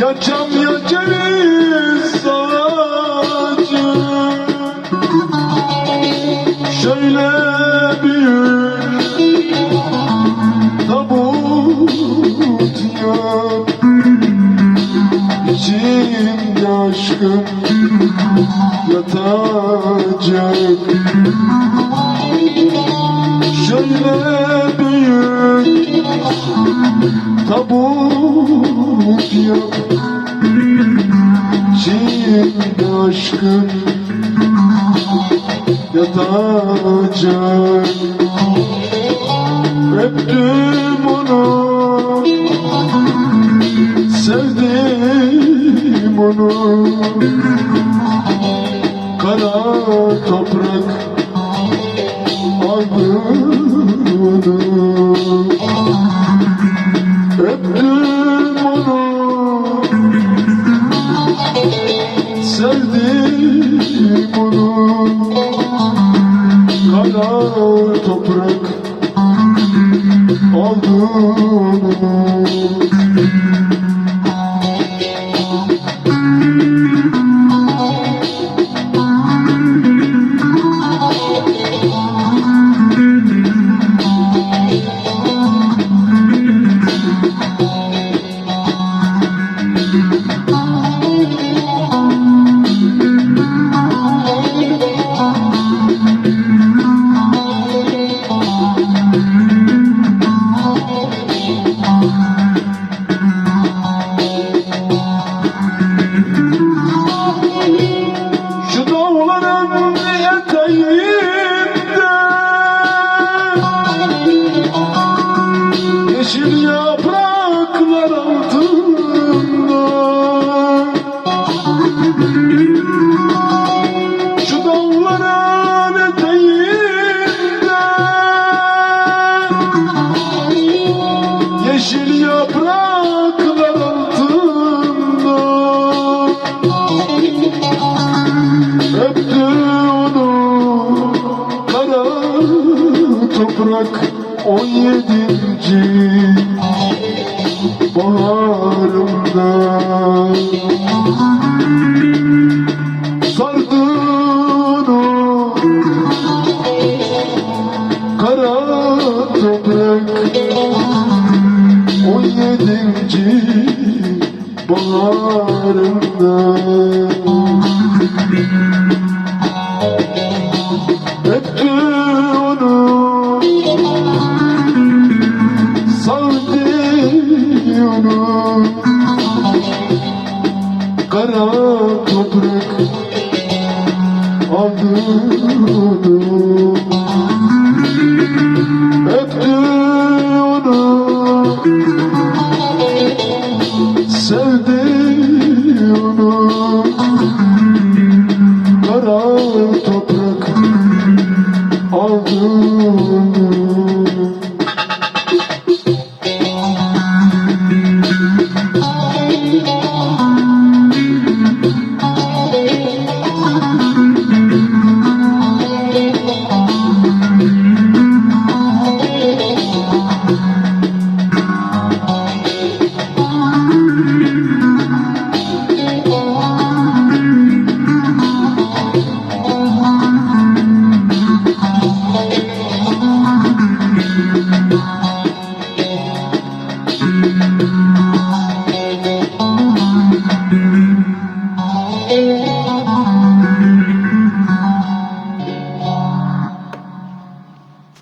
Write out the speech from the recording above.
Ya çam ya ceviz sağacı Şöyle büyük tabut yap İçinde aşkım yatacak. Şöyle büyük tabut yap İçinde aşkım yatacak. Öptüm onu. Sevdim onu. Kara toprak aldı Yeşil yapraklar altında. Şu dağların eteğinde Yeşil yapraklar altında. Öptü onu kara toprak on yedinci baharımda Sardı onu kara toprak on yedinci baharımda kara toprak Aldın onu Öptün onu. Sevdin onu. Kara toprak Aldın